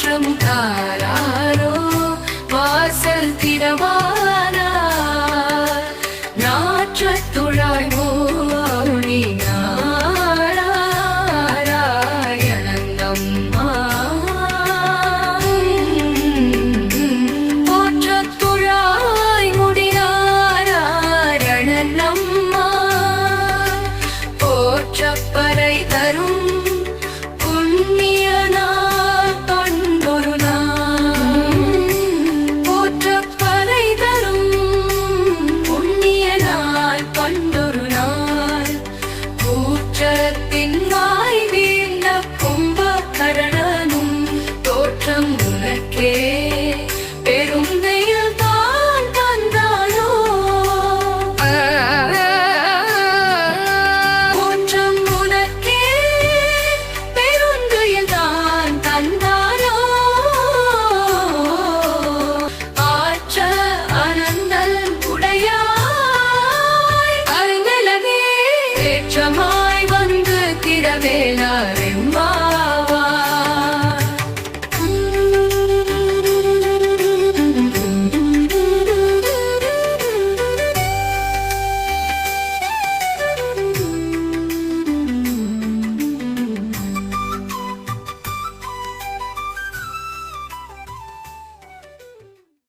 மாற்றம் தாராரோ வாசல் திறமானார் நாற்றத் துழாய் மோனி. நாராயணம்மா போற்றத்துழாய் முடியாரணம்மா போற்றப்பறை தரும் வந்தாரோ ஆற்ற அனந்தல் உடையாய் அருநிலவே ஏற்றமாய் வந்து திரவேலார்